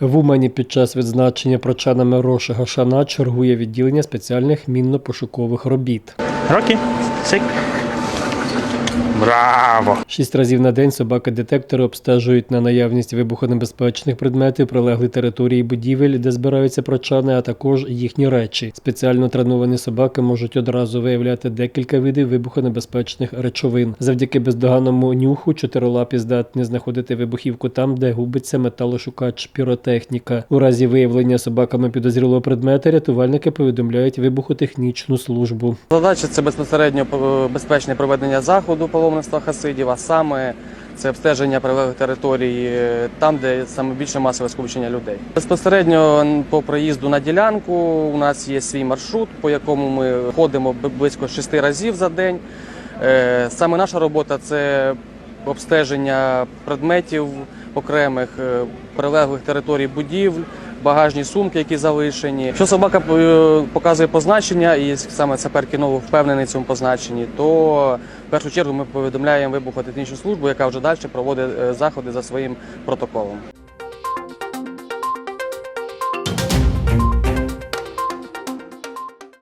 В Умані під час відзначення прочанами Роша Гашана чергує відділення спеціальних мінно-пошукових робіт. Рокі, сик. Браво! Шість разів на день собаки-детектори обстежують на наявність вибухонебезпечних предметів, прилеглі території будівель, де збираються прочани, а також їхні речі. Спеціально треновані собаки можуть одразу виявляти декілька видів вибухонебезпечних речовин. Завдяки бездоганному нюху чотирилапі здатні знаходити вибухівку там, де губиться металошукач піротехніка. У разі виявлення собаками підозрілого предмета рятувальники повідомляють вибухотехнічну службу. Задача це безпосередньо е, безпечне проведення заходу паломництва хасидів, а саме це обстеження прилеглих територій е, там, де саме більше масове скупчення людей. Безпосередньо по проїзду на ділянку у нас є свій маршрут, по якому ми ходимо близько шести разів за день. Е, Саме наша робота це обстеження предметів окремих, е, прилеглих територій будівель, багажні сумки, які залишені. Якщо собака е, показує позначення, і саме сапер кіново впевнений цьому позначенні, то в першу чергу ми повідомляємо вибухотехнічну службу, яка вже далі проводить е, заходи за своїм протоколом.